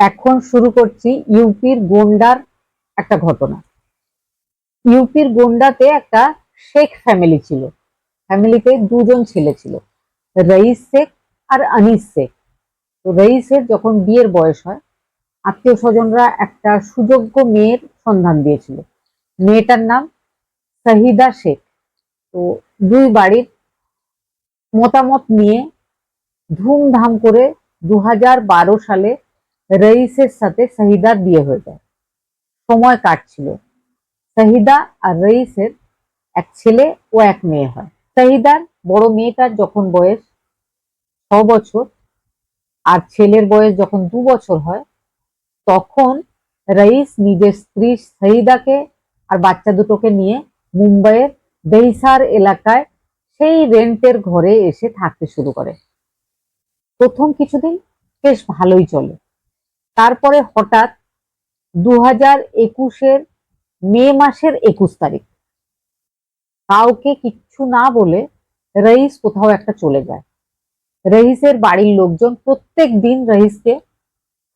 এখন শুরু করছি ইউপির গোন্ডার একটা ঘটনা। ইউপির গোন্ডাতে একটা শেখ ফ্যামিলি ছিল। ফ্যামিলিতে দুজন ছেলে ছিল রইস শেখ আর আনিস শেখ। তো রইসের যখন বিয়ের বয়স হয়, আত্মীয় স্বজনরা একটা সুযোগ্য মেয়ের সন্ধান দিয়েছিল। মেয়েটার নাম শাহিদা শেখ। তো দুই বাড়ির মতামত নিয়ে ধুমধাম করে দু সালে রইসের সাথে শাহিদার বিয়ে হয়ে যায়। সময় কাটছিল। শাহিদা আর রইসের এক ছেলে ও এক মেয়ে হয়। শাহিদার বড় মেয়েটার যখন বয়স ছ বছর আর ছেলের বয়স যখন দু বছর হয়, তখন রইস নিজের স্ত্রী শাহিদাকে আর বাচ্চা দুটোকে নিয়ে মুম্বাইয়ের দেহিসার এলাকায় সেই রেন্টের ঘরে এসে থাকতে শুরু করে। প্রথম কিছুদিন বেশ ভালোই চলে। তারপরে হঠাৎ দু হাজার একুশের মে মাসের একুশ তারিখ। কাউকে কিচ্ছু না বলে রইস কোথাও একটা চলে যায়। রহিসের বাড়ির লোকজন প্রত্যেক দিন রহিসকে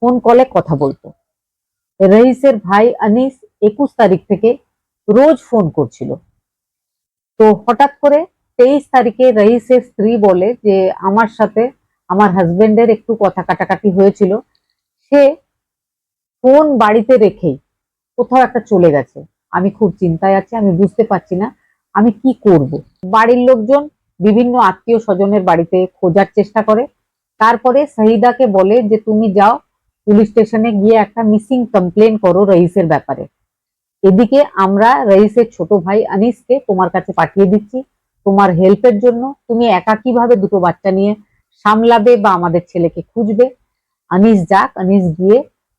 ফোন কলে কথা বলতো। রহিসের ভাই আনিস একুশ তারিখ থেকে রোজ ফোন করছিল। তো হঠাৎ করে তেইশ তারিখে রহিসের স্ত্রী বলে যে, আমার সাথে আমার হাজবেন্ডের একটু কথা কাটাকাটি হয়েছিল। সে ফোন বাড়িতে রেখেই কোথাও একটা চলে গেছে। আমি খুব চিন্তায় আছি, আমি বুঝতে পারছি না, আমি কি করব? বাড়ির লোকজন বিভিন্ন আত্মীয় স্বজনের বাড়িতে খোঁজার চেষ্টা করে। তারপরে শহীদাকে বলে যে, তুমি যাও, পুলিশ স্টেশনে গিয়ে একটা মিসিং কমপ্লেন করো রইসের ব্যাপারে। এদিকে আমরা রইসের ছোট ভাই আনিসকে তোমার কাছে পাঠিয়ে দিচ্ছি, তোমার হেল্পের জন্য। তুমি একা কীভাবে দুটো বাচ্চা নিয়ে সামলাবে বা আমাদের ছেলেকে খুঁজবে? আনিস যাক, আনিস গিয়ে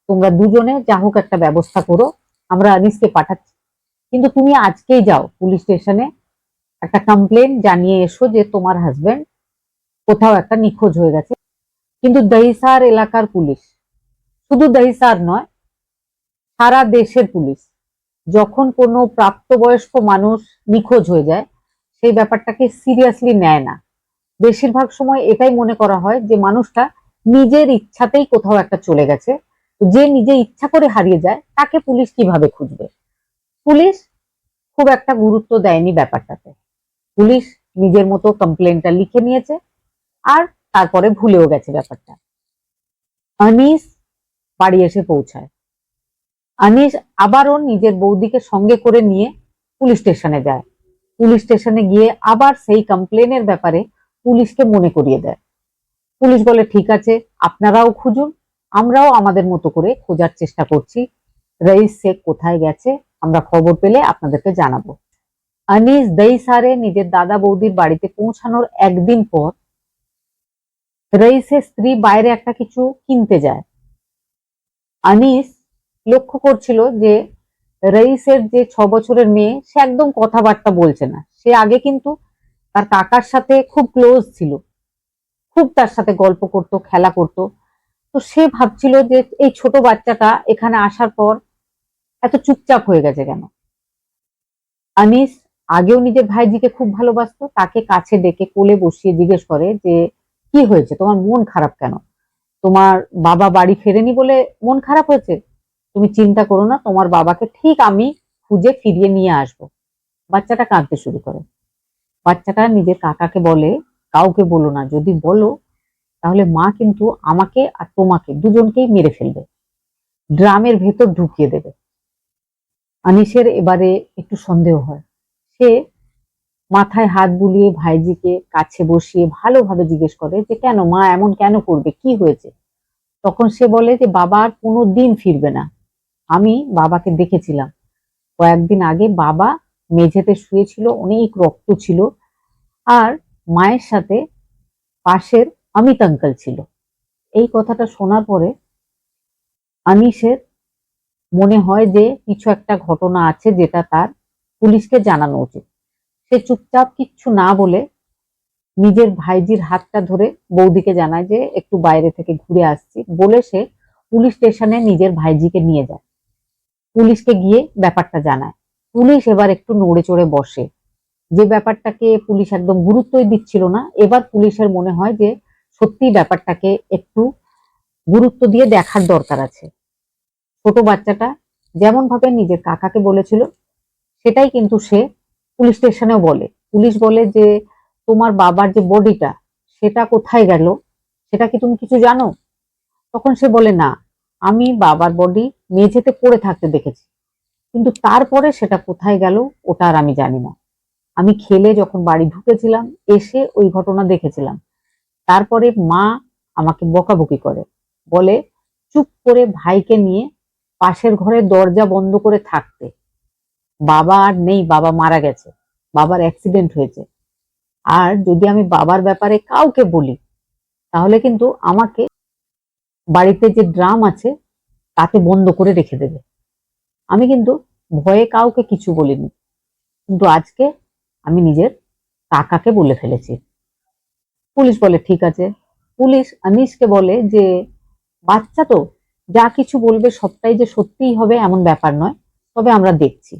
তোমরা দুজনে যা হোক একটা ব্যবস্থা করো, আমরা আনিসকে পাঠাচ্ছি। কিন্তু তুমি আজকেই যাও পুলিশ স্টেশনে, একটা কমপ্লেন জানিয়ে এসো যে তোমার হাজবেন্ড কোথাও একটা নিখোঁজ হয়ে গেছে। কিন্তু দহিসার এলাকার পুলিশ, শুধু দহিসার নয়, সারা দেশের পুলিশ, যখন কোনো প্রাপ্তবয়স্ক মানুষ নিখোঁজ হয়ে যায়, সেই ব্যাপারটাকে সিরিয়াসলি নেয় না। বেশিরভাগ সময় এটাই মনে করা হয় যে মানুষটা নিজের ইচ্ছাতেই কোথাও একটা চলে গেছে। যে নিজে ইচ্ছা করে হারিয়ে যায়, তাকে পুলিশ কীভাবে খুঁজবে? পুলিশ খুব একটা গুরুত্ব দেয়নি ব্যাপারটাতে। পুলিশ নিজের মতো কমপ্লেনটা লিখে নিয়েছে আর তারপরে ভুলেও গেছে ব্যাপারটা। আনিস বাড়ি এসে পৌঁছায়। আনিস আবারও নিজের বৌদিকে সঙ্গে করে নিয়ে পুলিশ স্টেশনে যায়। পুলিশ স্টেশনে গিয়ে আবার সেই কমপ্লেনের ব্যাপারে পুলিশকে মনে করিয়ে দেয়। পুলিশ বলে ঠিক আছে, আপনারাও খুঁজুন, আমরাও আমাদের মতো করে খোঁজার চেষ্টা করছি। রইস শেখ কোথায় গেছে, আমরা খবর পেলে আপনাদেরকে জানাব। আনিস দইসারে নিজের দাদা বৌদির বাড়িতে পৌঁছানোর একদিন পর রইসের স্ত্রী বাইরে একটা কিছু কিনতে যায়। আনিস লক্ষ্য করছিল যে রইসের যে ছ বছরের মেয়ে, সে একদম কথাবার্তা বলছে না। সে আগে কিন্তু তার কাকার সাথে খুব ক্লোজ ছিল। খুব তার সাথে গল্প করত, খেলা করত। তো সে ভাবছিল যে এই ছোট বাচ্চাটা এখানে আসার পর এত চুপচাপ হয়ে গেছে কেন? আনিস আগেও নিজের ভাইজিকে খুব ভালোবাসতো, তাকে কাছে ডেকে কোলে বসিয়ে জিজ্ঞেস করে যে, কি হয়েছে? তোমার মন খারাপ কেন? তোমার বাবা বাড়ি ফেরেনি বলে মন খারাপ হয়েছে? তুমি চিন্তা করো না, তোমার বাবাকে ঠিক আমি খুঁজে ফিরিয়ে নিয়ে আসব। বাচ্চাটা কাঁদতে শুরু করে। বাচ্চাটা নিজের কাকাকে বলে কাউকে বলো না। যদি বলো, তাহলে মা কিন্তু আমাকে আর তোমাকে দুজনকেই মেরে ফেলবে। ড্রামের ভেতর ঢুকিয়ে দেবে। আনিসের এবারে একটু সন্দেহ হয়। সে মাথায় হাত বুলিয়ে ভাইজিকে কাছে বসিয়ে ভালোভাবে জিজ্ঞেস করে যে, কেন মা, এমন কেন করবে? কি হয়েছে? তখন সে বলে যে, বাবা আর কোনো দিন ফিরবে না। আমি বাবাকে দেখেছিলাম। কয়েকদিন আগে বাবা মেঝেতে শুয়েছিল, অনেক রক্ত ছিল। আর মায়ের সাথে পাশের অমিত আঙ্কেল ছিল। এই কথাটা শোনার পরে আনিসের মনে হয় যে কিছু একটা ঘটনা আছে যেটা তার পুলিশকে জানানো উচিত। সে চুপচাপ কিচ্ছু না বলে নিজের ভাইজির হাতটা ধরে বৌদিকে জানায় যে, একটু বাইরে থেকে ঘুরে আসছি। বলে সে পুলিশ স্টেশনে নিজের ভাইজিকে নিয়ে যায়। পুলিশকে গিয়ে ব্যাপারটা জানায়। পুলিশ এবার একটু নড়ে চড়ে বসে। যে ব্যাপারটাকে পুলিশ একদম গুরুত্বই দিচ্ছিল না, এবার পুলিশের মনে হয় যে সত্যি ব্যাপারটাকে একটু গুরুত্ব দিয়ে দেখার দরকার আছে। ছোট বাচ্চাটা যেমন ভাবে নিজের কাকাকে বলেছিল, সেটাই কিন্তু সে পুলিশ স্টেশনেও বলে। পুলিশ বলে যে, তোমার বাবার যে বডিটা, সেটা কোথায় গেল? সেটা কি তুমি কিছু জানো? তখন সে বলে, না, আমি বাবার বডি মেঝেতে পড়ে থাকতে দেখেছি। কিন্তু তারপরে সেটা কোথায় গেল, ওটা আর আমি জানি না। আমি খেলে যখন বাড়ি ঢুকেছিলাম, এসে ওই ঘটনা দেখেছিলাম। তারপরে মা আমাকে বকাবকি করে। বলে, চুপ করে ভাইকে নিয়ে পাশের ঘরে দরজা বন্ধ করে থাকতে। বাবা আর নেই, বাবা মারা গেছে। বাবার অ্যাক্সিডেন্ট হয়েছে। আর যদি আমি বাবার ব্যাপারে কাউকে বলি, তাহলে কিন্তু আমাকে বাড়িতে যে ড্রাম আছে তাতে বন্ধ করে রেখে দেবে। আমি কিন্তু ভয়ে কাউকে কিছু বলিনি। কিন্তু আজকে আমি নিজের কাকাকে বলে ফেলেছি। পুলিশ বলে, ঠিক আছে। পুলিশ আনিসকে বলে যে, বাচ্চা তো, যা কিছু বলবে সবটাই যে সত্যিই হবে এমন ব্যাপার নয়, তবে আমরা দেখছি।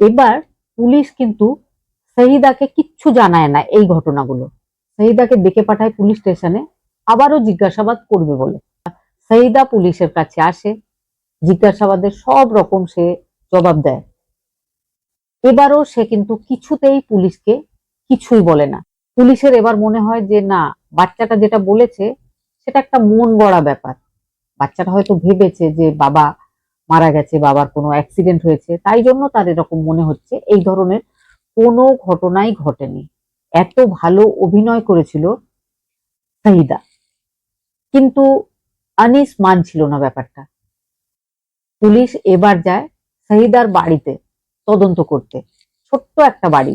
এবার পুলিশ কিন্তু শহীদাকে কিচ্ছু জানায় না এই ঘটনাগুলো। শহীদাকে ডেকে পাঠায় পুলিশ স্টেশনে, আবারও জিজ্ঞাসাবাদ করবে বলে। শহীদা পুলিশের কাছে আসে, জিজ্ঞাসাবাদের সব রকম সে জবাব দেয়। এবারও সে কিন্তু কিছুতেই পুলিশকে কিছুই বলে না। পুলিশের এবার মনে হয় যে, না, বাচ্চাটা যেটা বলেছে, সেটা একটা মন গড়া ব্যাপার। বাচ্চাটা হয়তো ভেবেছে যে, বাবা মারা গেছে, বাবার কোনো অ্যাক্সিডেন্ট হয়েছে। তাই জন্য তার এরকম মনে হচ্ছে। এই ধরনের কোনো ঘটনাই ঘটেনি। এত ভালো অভিনয় করেছিল সাহিদা। কিন্তু আনিস মানছিল না ব্যাপারটা। পুলিশ এবার যায় সাহিদার বাড়িতে। তদন্ত করতে। ছোট্ট একটা বাড়ি।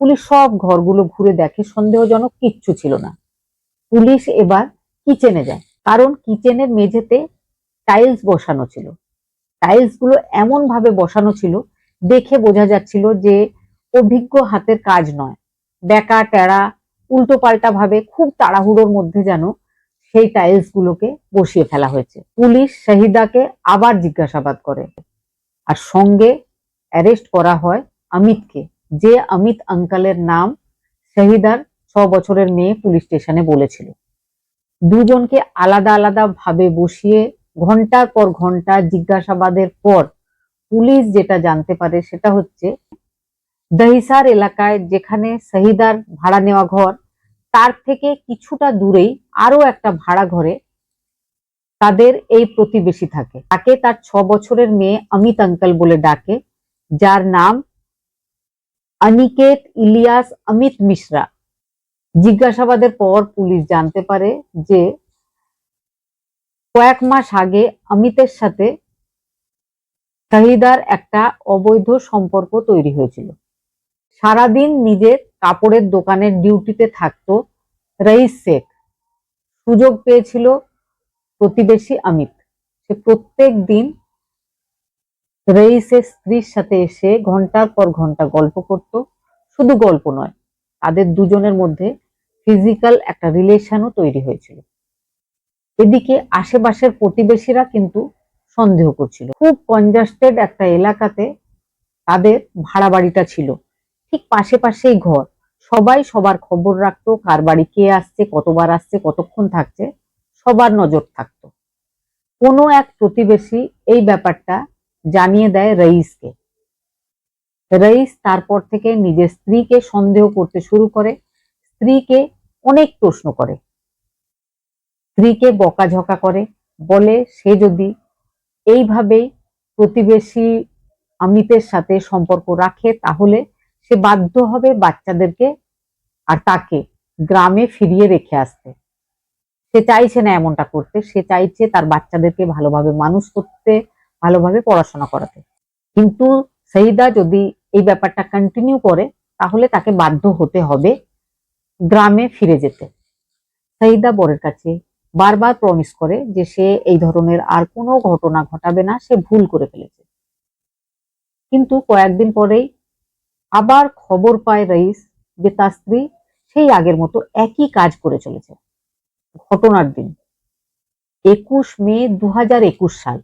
পুলিশ সব ঘরগুলো ঘুরে দেখে, সন্দেহজনক কিচ্ছু ছিল না। পুলিশ এবার কিচেনে যায়, কারণ কিচেনের মেঝেতে টাইলস বসানো ছিল। টাইলসগুলো এমন ভাবে বসানো ছিল, দেখে বোঝা যাচ্ছিল যে অভিজ্ঞ হাতের কাজ নয়। বেকা টেরা উল্টো পাল্টা ভাবে খুব তাড়াহুড়োর মধ্যে যেন সেই টাইলস গুলোকে বসিয়ে ফেলা হয়েছে। পুলিশ শাহিদাকে আবার জিজ্ঞাসাবাদ করে। আর সঙ্গে অ্যারেস্ট করা হয় অমিতকে, যে অমিত আঙ্কালের নাম শাহিদার ছ বছরের মেয়ে পুলিশ স্টেশনে বলেছিল। দুজনকে আলাদা আলাদা ভাবে বসিয়ে ঘণ্টার পর ঘণ্টা জিজ্ঞাসাবাদের পর পুলিশ যেটা জানতে পারে সেটা হচ্ছে, দহিসার এলাকায় যেখানে শহীদার ভাড়া নেওয়া ঘর, তার থেকে কিছুটা দূরেই আরও একটা ভাড়া ঘরে তাদের এই প্রতিবেশী থাকে। তাকে তার ছ বছরের মেয়ে অমিত আঙ্কেল বলে ডাকে। যার নাম অনিকেত ইলিয়াস অমিত মিশ্রা। জিজ্ঞাসাবাদের পর পুলিশ জানতে পারে যে কয়েক মাস আগে অমিতের সাথে শাহিদার একটা অবৈধ সম্পর্ক তৈরি হয়েছিল। সারাদিন নিজের কাপড়ের দোকানের ডিউটিতে থাকতো রইস শেখ। সুযোগ পেয়েছিল প্রতিবেশী অমিত। সে প্রত্যেক দিন রইসের স্ত্রীর সাথে এসে ঘণ্টার পর ঘণ্টা গল্প করত। শুধু গল্প নয়, তাদের দুজনের মধ্যে ফিজিক্যাল একটা রিলেশনও তৈরি হয়েছিল। এদিকে আশেপাশের প্রতিবেশীরা কিন্তু সন্দেহ করছিল। খুব কনজাস্টেড একটা এলাকাতে তাদের ভাড়া বাড়িটা ছিল। ঠিক পাশে পাশেই ঘর। সবাই সবার খবর রাখতো, কার বাড়ি কে আসছে, কতবার আসছে, কতক্ষণ থাকছে, সবার নজর থাকতো। কোনো এক প্রতিবেশী এই ব্যাপারটা জানিয়ে দেয় রইসকে রইস তারপর থেকে নিজের স্ত্রীকে সন্দেহ করতে শুরু করে, স্ত্রীকে অনেক প্রশ্ন করে। স্ত্রীকে বকাঝকা করে, বলে, সে যদি এইভাবেই প্রতিবেশী অমিতের সাথে সম্পর্ক রাখে, তাহলে সে বাধ্য হবে বাচ্চাদেরকে আর তাকে গ্রামে ফিরিয়ে রেখে আসতে। সে চাইছে না এমনটা করতে, সে চাইছে তার বাচ্চাদেরকে ভালোভাবে মানুষ করতে ভালোভাবে পড়াশোনা করাতে। কিন্তু সেইদা যদি এই ব্যাপারটা কন্টিনিউ করে, তাহলে তাকে বাধ্য হতে হবে গ্রামে ফিরে যেতে। সঈদা বরের কাছে বারবার প্রমিস করে যে সে এই ধরনের আর কোনো ঘটনা ঘটাবে না, সে ভুল করে ফেলেছে। কিন্তু কয়েকদিন পরেই আবার খবর পায় রইস যে তার স্ত্রী সেই আগের মতো একই কাজ করে চলেছে। ঘটনার দিন, একুশ মে দু হাজার একুশ সাল।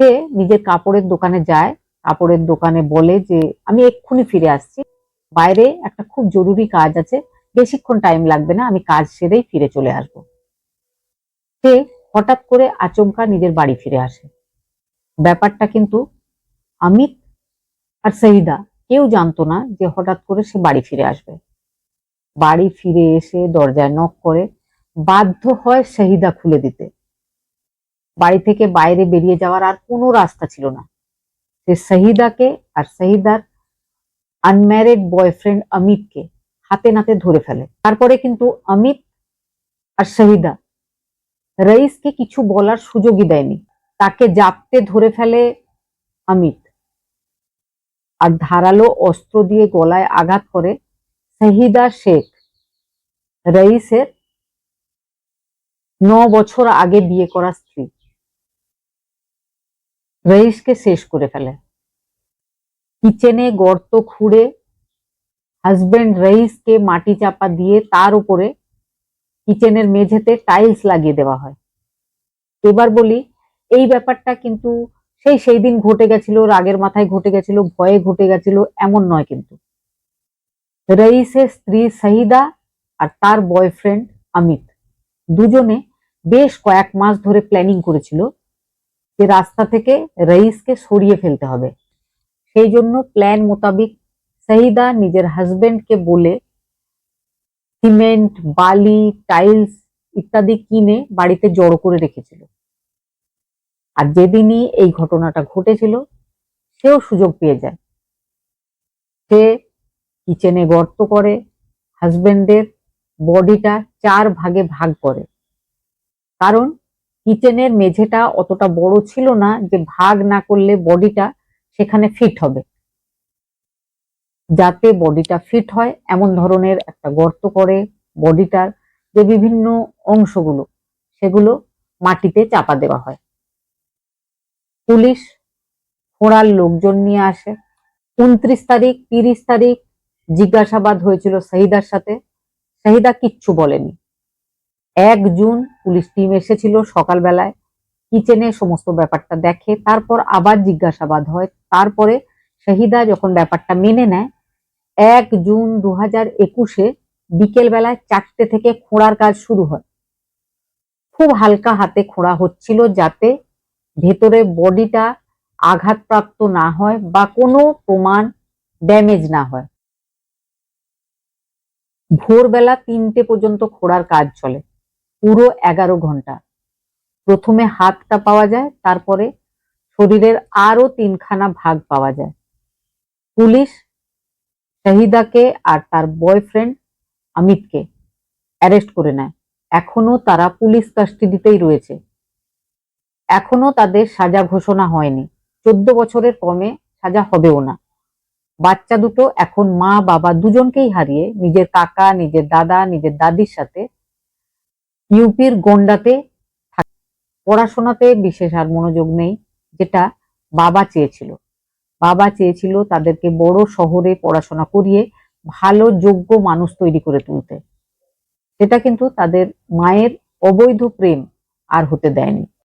সে নিজের কাপড়ের দোকানে যায়, কাপড়ের দোকানে বলে যে, আমি এক্ষুনি ফিরে আসছি। বাইরে একটা খুব জরুরি কাজ আছে, বেশিক্ষণ টাইম লাগবে না, আমি কাজ সেরেই ফিরে চলে আসব। সে হঠাৎ করে আচমকা নিজের বাড়ি ফিরে আসে। ব্যাপারটা কিন্তু অমিত আর সহিদা কেউ জানতো না যে হঠাৎ করে সে বাড়ি ফিরে আসবে। বাড়ি ফিরে এসে দরজায় নক করে বাধ্য হয় শহিদা খুলে দিতে। বাড়ি থেকে বাইরে বেরিয়ে যাওয়ার আর কোনো রাস্তা ছিল না। সে শহিদাকে আর শহিদার আনম্যারিড বয়ফ্রেন্ড অমিতকে হাতে নাতে ধরে ফেলে। তারপরে কিন্তু অমিত আর শহিদা রইসকে কিছু বলার সুযোগই দেয়নি। তাকে জাপতে ধরে ফেলে অমিত আর ধারালো অস্ত্র দিয়ে গলায় আঘাত করে শহিদা শেখ। রইসের ন বছর আগে বিয়ে করা স্ত্রী। রইসকে শেষ করে ফেলে। কিচেনে গর্ত খুঁড়ে হাজবেন্ড রইসকে মাটি চাপা দিয়ে তার উপরে কিচেনের মেঝেতে টাইলস লাগিয়ে দেওয়া হয়। এবার বলি, এই ব্যাপারটা কিন্তু সেই সেই দিন ঘটে গেছিল, রাগের মাথায় ঘটে গেছিল, ভয়ে ঘটে গেছিল, এমন নয় কিন্তু। রইসের স্ত্রী সাহিদা আর তার বয়ফ্রেন্ড অমিত দুজনে বেশ কয়েক মাস ধরে প্ল্যানিং করেছিল যে রাস্তা থেকে রইসকে সরিয়ে ফেলতে হবে। সেই জন্য প্ল্যান মোতাবিক সাহিদা নিজের হাজবেন্ডকে বলে সিমেন্ট, বালি, টাইলস ইত্যাদি কিনে বাড়িতে জড়ো করে রেখেছিল। আর যেদিনই এই ঘটনাটা ঘটেছিল, সেও সুযোগ পেয়ে যায়। সে কিচেনে গর্ত করে, হাজবেন্ডের বডিটা চার ভাগে ভাগ করে। কারণ কিচেনের মেঝেটা অতটা বড় ছিল না যে ভাগ না করলে বডিটা সেখানে ফিট হবে। যাতে বডিটা ফিট হয়, এমন ধরনের একটা গর্ত করে বডিটার যে বিভিন্ন অংশগুলো, সেগুলো মাটিতে চাপা দেওয়া হয়। পুলিশ খোঁড়ার লোকজন নিয়ে আসে। উনত্রিশ তারিখ, তিরিশ তারিখ জিজ্ঞাসাবাদ হয়েছিল শহীদার সাথে। শাহিদা কিচ্ছু বলেনি। এক জুন পুলিশ টিম এসেছিল সকালবেলায়। কিচেনে সমস্ত ব্যাপারটা দেখে, তারপর আবার জিজ্ঞাসাবাদ হয়। তারপরে শাহিদা যখন ব্যাপারটা মেনে নেয়, এক জুন দু হাজার একুশে বিকেলবেলায় চারটে থেকে খোঁড়ার কাজ শুরু হয়। খুব হালকা হাতে খোঁড়া হচ্ছিল যাতে ভেতরে বডিটা আঘাতপ্রাপ্ত না হয় বা কোনো প্রমাণ ড্যামেজ না হয়। ভোরবেলা তিনটে পর্যন্ত খোঁড়ার কাজ চলে। পুরো এগারো ঘণ্টা। প্রথমে হাতটা পাওয়া যায়, তারপরে শরীরের আরও তিনখানা ভাগ পাওয়া যায়। পুলিশ শাহিদাকে আর তার বয়ফ্রেন্ড অমিতকে অ্যারেস্ট করে নেয়। এখনও তারা পুলিশ কাস্টডিতেই রয়েছে। এখনও তাদের সাজা ঘোষণা হয়নি। চোদ্দ বছরের কমে সাজা হবেও না। বাচ্চা দুটো এখন মা, বাবা দুজনকেই হারিয়ে নিজের কাকা, নিজের দাদা, নিজের দাদির সাথে ইউপির গন্ডাতে পড়াশোনাতে বিশেষ আর মনোযোগ নেই, যেটা বাবা চেয়েছিল। বাবা চেয়েছিল তাদেরকে বড় শহরে পড়াশোনা করিয়ে ভালো, যোগ্য মানুষ তৈরি করে তুলতে। সেটা কিন্তু তাদের মায়ের অবৈধ প্রেম আর হতে দেয়নি।